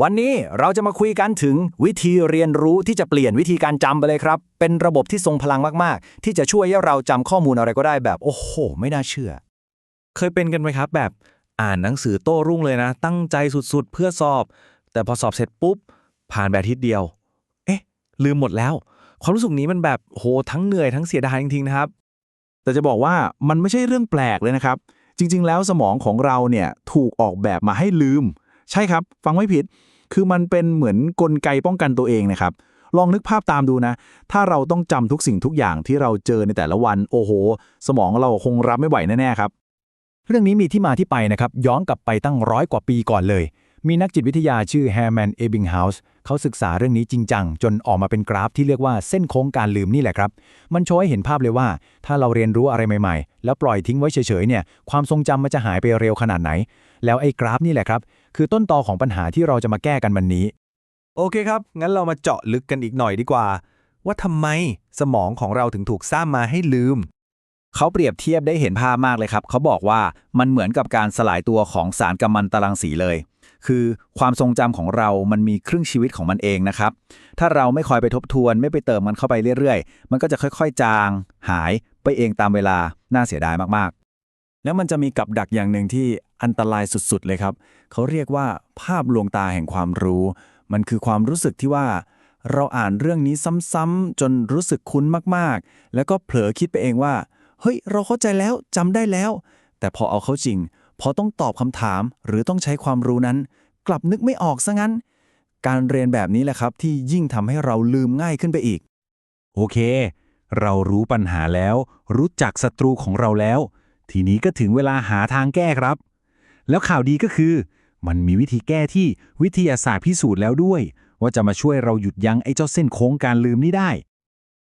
วันนี้เราจะมาคุยกันถึงวิธีเรียนรู้ที่จะเปลี่ยนวิธีการจำไปเลยครับ เป็นระบบที่ทรงพลังมาก ๆ ที่จะช่วยให้เราจำข้อมูลอะไรก็ได้แบบโอ้โห ไม่น่าเชื่อ เคยเป็นกันไหมครับ แบบอ่านหนังสือโต้รุ่งเลยนะ ตั้งใจสุดๆ เพื่อสอบ แต่พอสอบเสร็จปุ๊บ ผ่านแบบอาทิตย์เดียว เอ๊ะ ลืมหมดแล้ว ความรู้สึกนี้มันแบบโหทั้งเหนื่อยทั้งเสียดายจริงๆนะครับ แต่จะบอกว่ามันไม่ใช่เรื่องแปลกเลยนะครับ จริง ๆ แล้วสมองของเราเนี่ยถูกออกแบบมาให้ลืม ใช่ครับ ฟังไม่ผิด คือมันเป็นเหมือนกลไกป้องกันตัวเองนะครับ ลองนึกภาพตามดูนะ ถ้าเราต้องจำทุกสิ่งทุกอย่างที่เราเจอในแต่ละวัน โอ้โห สมองเราคงรับไม่ไหวแน่ๆครับ เรื่องนี้มีที่มาที่ไปนะครับ ย้อนกลับไปตั้งร้อยกว่าปีก่อนเลย มีนักจิตวิทยาชื่อแฮร์แมน เอบิงเฮาส์เขาศึกษาเรื่องนี้จริงจัง จนออกมาเป็นกราฟที่เรียกว่าเส้นโค้งการลืมนี่แหละครับ มันโชว์ให้เห็นภาพเลยว่า ถ้าเราเรียนรู้อะไรใหม่ ๆ แล้วปล่อยทิ้งไว้เฉยๆเนี่ย ความทรงจำมันจะหายไปเร็วขนาดไหน แล้วไอ้กราฟนี่แหละครับ คือต้นตอของปัญหาที่เราจะมาแก้กันวันนี้ โอเคครับ งั้นเรามาเจาะลึกกันอีกหน่อยดีกว่า ว่าทำไมสมองของเราถึงถูกสร้างมาให้ลืม เขาเปรียบเทียบได้เห็นภาพมากเลยครับ เขาบอกว่ามันเหมือนกับการสลายตัวของสารกัมมันตรังสีเลย คือความทรงจำของเรามันมีครึ่งชีวิตของมันเองนะครับ ถ้าเราไม่คอยไปทบทวน ไม่ไปเติมมันเข้าไปเรื่อยๆ มันก็จะค่อยๆ จาง หายไปเองตามเวลา น่าเสียดายมากๆ แล้วมันจะมีกับดักอย่างหนึ่งที่ อันตรายสุดๆเลยครับ เขาเรียกว่าภาพลวงตาแห่งความรู้ มันคือความรู้สึกที่ว่า เราอ่านเรื่องนี้ซ้ำๆจนรู้สึกคุ้นมากๆ แล้วก็เผลอคิดไปเองว่า เฮ้ย เราเข้าใจแล้วจำได้แล้ว แต่พอเอาเข้าจริง พอต้องตอบคำถามหรือต้องใช้ความรู้นั้น กลับนึกไม่ออกซะงั้น การเรียนแบบนี้แหละครับ ที่ยิ่งทำให้เราลืมง่ายขึ้นไปอีก โอเค เรารู้ปัญหาแล้ว รู้จักศัตรูของเราแล้ว ทีนี้ก็ถึงเวลาหาทางแก้ครับ แล้วข่าวดีก็คือ มันมีวิธีแก้ที่วิทยาศาสตร์พิสูจน์แล้วด้วย ว่าจะมาช่วยเราหยุดยั้งไอ้เจ้าเส้นโค้งการลืมนี้ได้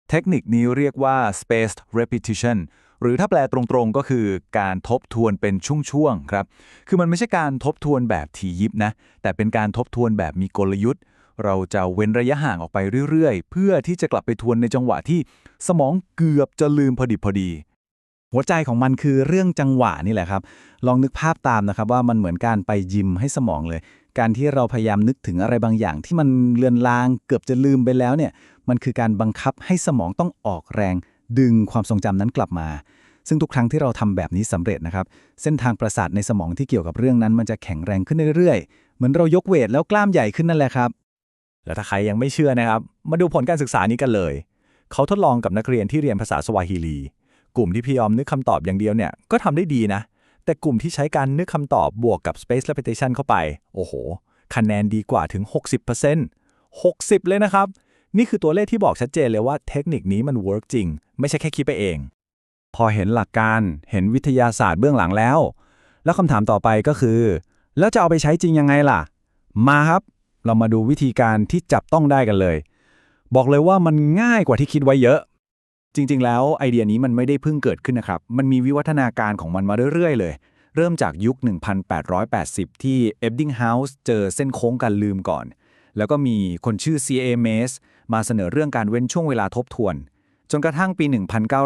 เทคนิคนี้เรียกว่า spaced repetition หรือถ้าแปลตรงๆก็คือการทบทวนเป็นช่วงๆครับ คือมันไม่ใช่การทบทวนแบบทียิบนะ แต่เป็นการทบทวนแบบมีกลยุทธ์ เราจะเว้นระยะห่างออกไปเรื่อยๆ เพื่อที่จะกลับไปทวนในจังหวะที่สมองเกือบจะลืมพอดิบพอดี หัวใจของมันคือเรื่องจังหวะนี่แหละครับ ลองนึกภาพตามนะครับว่ามันเหมือนการไปยิมให้สมองเลย การที่เราพยายามนึกถึงอะไรบางอย่าง ที่มันเลือนลางเกือบจะลืมไปแล้วเนี่ย มันคือการบังคับให้สมองต้องออกแรง ดึงความทรงจำนั้นกลับมา ซึ่งทุกครั้งที่เราทำแบบนี้สำเร็จนะครับ เส้นทางประสาทในสมองที่เกี่ยวกับเรื่องนั้นมันจะแข็งแรงขึ้นเรื่อยๆ เหมือนเรายกเวทแล้วกล้ามใหญ่ขึ้นนั่นแหละครับ แล้วถ้าใครยังไม่เชื่อนะครับ มาดูผลการศึกษานี้กันเลย เขาทดลองกับนักเรียนที่เรียนภาษาสวาฮิลี กลุ่มที่พยายามนึกคำตอบอย่างเดียวเนี่ยก็ทำได้ดีนะ แต่กลุ่มที่ใช้การนึกคำตอบบวกกับ space repetition เข้าไป โอ้โห คะแนนดีกว่าถึง 60% 60 เลยนะครับ นี่คือตัวเลขที่บอกชัดเจนเลยว่าเทคนิคนี้มัน work จริง ไม่ใช่แค่คิดไปเอง พอเห็นหลักการเห็นวิทยาศาสตร์เบื้องหลังแล้ว แล้วคำถามต่อไปก็คือ แล้วจะเอาไปใช้จริงยังไงล่ะ มาครับ เรามาดูวิธีการที่จับต้องได้กันเลย บอกเลยว่ามันง่ายกว่าที่คิดไว้เยอะ จริง ๆ แล้วไอเดียนี้มันไม่ได้เพิ่งเกิดขึ้นนะครับ มันมีวิวัฒนาการของมันมาเรื่อย ๆ เลย เริ่มจากยุค 1880 ที่เอบดิงเฮาส์เจอเส้นโค้งการลืมก่อน แล้วก็มีคนชื่อ C.A. Mays มาเสนอเรื่องการเว้นช่วงเวลาทบทวน จนกระทั่งปี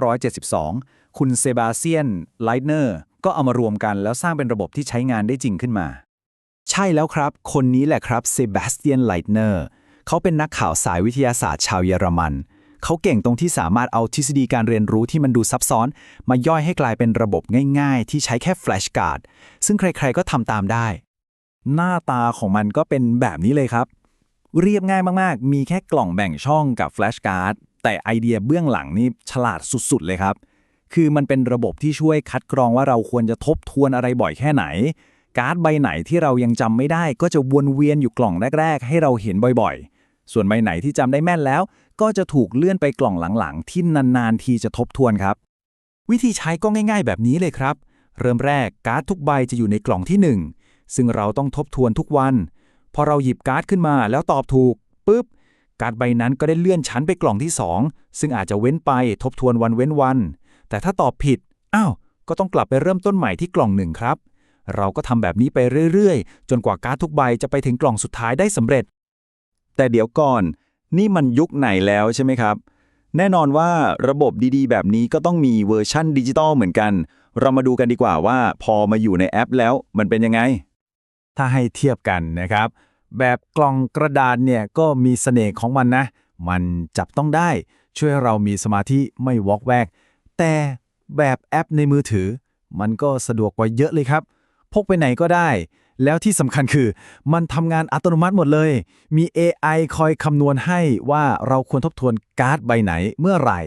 1972 คุณเซบาสเตียนไลท์เนอร์ก็เอามารวมกันแล้วสร้างเป็นระบบที่ใช้งานได้จริงขึ้นมา ใช่แล้วครับ คนนี้แหละครับเซบาสเตียนไลท์เนอร์เขาเป็นนักข่าวสายวิทยาศาสตร์ชาวเยอรมันเขาเก่งตรงที่สามารถเอาทฤษฎีการเรียนรู้ที่มันดูซับซ้อน มาย่อยให้กลายเป็นระบบง่ายๆ ที่ใช้แค่แฟลชการ์ดซึ่งใครๆก็ทำตามได้ หน้าตาของมันก็เป็นแบบนี้เลยครับ เรียบง่ายมากๆ มีแค่กล่องแบ่งช่องกับแฟลชการ์ดแต่ไอเดียเบื้องหลังนี่ฉลาดสุดๆเลยครับ คือมันเป็นระบบที่ช่วยคัดกรองว่าเราควรจะทบทวนอะไรบ่อยแค่ไหน การ์ดใบไหนที่เรายังจำไม่ได้ ก็จะวนเวียนอยู่กล่องแรก ๆ ให้เราเห็นบ่อยๆ ส่วนใบไหนที่จำได้แม่นแล้ว ก็จะถูกเลื่อนไปกล่องหลังๆ ที่นานๆทีจะทบทวนครับ วิธีใช้ก็ง่าย ๆ แบบนี้เลยครับ เริ่มแรกการ์ดทุกใบจะอยู่ในกล่องที่ 1 ซึ่งเราต้องทบทวนทุกวัน พอเราหยิบการ์ดขึ้นมาแล้วตอบถูกปุ๊บการ์ดใบนั้นก็ได้เลื่อนชั้นไปกล่องที่ 2 ซึ่งอาจจะเว้นไปทบทวนวันเว้นวัน แต่ถ้าตอบผิดอ้าวก็ต้องกลับไปเริ่มต้นใหม่ที่กล่องหนึ่งครับ เราก็ทำแบบนี้ไปเรื่อยๆ จนกว่าการ์ดทุกใบจะไปถึงกล่องสุดท้ายได้สำเร็จ แต่เดี๋ยวก่อน นี่มันยุคไหนแล้วใช่ไหมครับ แน่นอนว่าระบบดีๆ แบบนี้ก็ต้องมีเวอร์ชั่นดิจิตอลเหมือนกัน เรามาดูกันดีกว่าว่าพอมาอยู่ในแอปแล้วมันเป็นยังไง ถ้าให้เทียบกันนะครับ แบบกล่องกระดาษเนี่ยก็มีเสน่ห์ของมันนะ มันจับต้องได้ ช่วยให้เรามีสมาธิไม่วอกแวก แต่แบบแอปในมือถือ มันก็สะดวกกว่าเยอะเลยครับ พกไปไหนก็ได้ แล้วที่สำคัญคือมันทำงานอัตโนมัติหมดเลย มี AI คอยคำนวณให้ว่าเราควรทบทวนการ์ดใบไหนเมื่อไหร่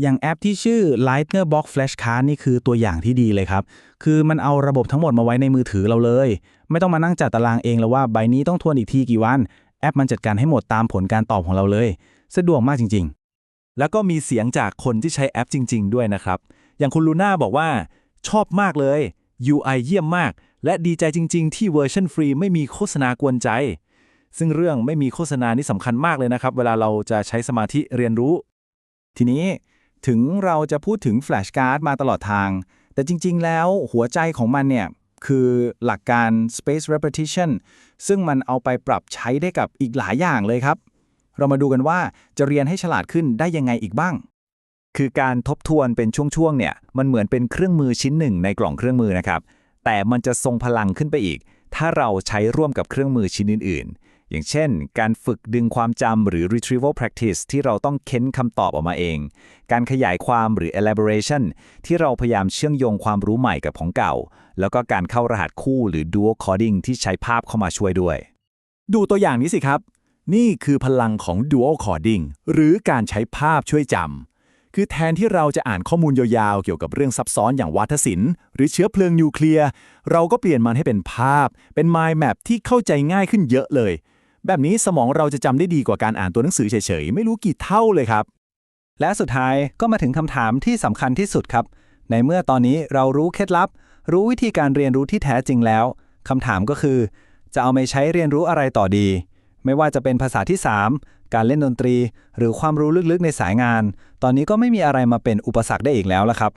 อย่างแอปที่ชื่อ Lightner Box Flashcard นี่คือตัวอย่างที่ดีเลยครับ คือมันเอาระบบทั้งหมดมาไว้ในมือถือเราเลย ไม่ต้องมานั่งจัดตารางเองแล้วว่าใบนี้ต้องทวนอีกทีกี่วัน แอปมันจัดการให้หมดตามผลการตอบของเราเลย สะดวกมากจริง ๆ แล้วก็มีเสียงจากคนที่ใช้แอปจริง ๆ ด้วยนะครับ อย่างคุณลูน่าบอกว่า ชอบมากเลย UI เยี่ยมมาก และดีใจจริง ๆ ที่เวอร์ชันฟรีไม่มีโฆษณากวนใจ ซึ่งเรื่องไม่มีโฆษณานี่สำคัญมากเลยนะครับ เวลาเราจะใช้สมาธิเรียนรู้ ทีนี้ถึงเราจะพูดถึงแฟลชการ์ดมาตลอดทาง แต่จริง ๆ แล้วหัวใจของมันเนี่ย คือหลักการ space repetition ซึ่งมันเอาไปปรับใช้ได้กับอีกหลายอย่างเลยครับ เรามาดูกันว่าจะเรียนให้ฉลาดขึ้นได้ยังไงอีกบ้าง คือการทบทวนเป็นช่วงๆเนี่ยมันเหมือนเป็นเครื่องมือชิ้นหนึ่งในกล่องเครื่องมือนะครับ แต่มันจะทรงพลังขึ้นไปอีก ถ้าเราใช้ร่วมกับเครื่องมือชิ้นอื่น ๆ อย่างเช่น การฝึกดึงความจำหรือ retrieval practice ที่เราต้องเค้นคำตอบออกมาเอง การขยายความหรือ elaboration ที่เราพยายามเชื่อมโยงความรู้ใหม่กับของเก่า แล้วก็การเข้ารหัสคู่หรือ dual coding ที่ใช้ภาพเข้ามาช่วยด้วย ดูตัวอย่างนี้สิครับ นี่คือพลังของ dual coding หรือการใช้ภาพช่วยจำ คือแทนที่เราจะอ่านข้อมูลยาวๆ เกี่ยวกับเรื่องซับซ้อนอย่างวัฒศิลป์หรือเชื้อเพลิงนิวเคลียร์ เราก็เปลี่ยนมันให้เป็นภาพ เป็น mind map ที่เข้าใจง่ายขึ้นเยอะเลย แบบนี้สมองเราจะจำได้ดีกว่าการอ่านตัวหนังสือเฉยๆ ไม่รู้กี่เท่าเลยครับ และสุดท้ายก็มาถึงคำถามที่สำคัญที่สุดครับ ในเมื่อตอนนี้เรารู้เคล็ดลับ รู้วิธีการเรียนรู้ที่แท้จริงแล้วคำถามก็คือ จะเอาไปใช้เรียนรู้อะไรต่อดี ไม่ว่าจะเป็นภาษาที่ 3 การเล่นดนตรี หรือความรู้ลึกๆในสายงาน ตอนนี้ก็ไม่มีอะไรมาเป็นอุปสรรคได้อีกแล้วละครับ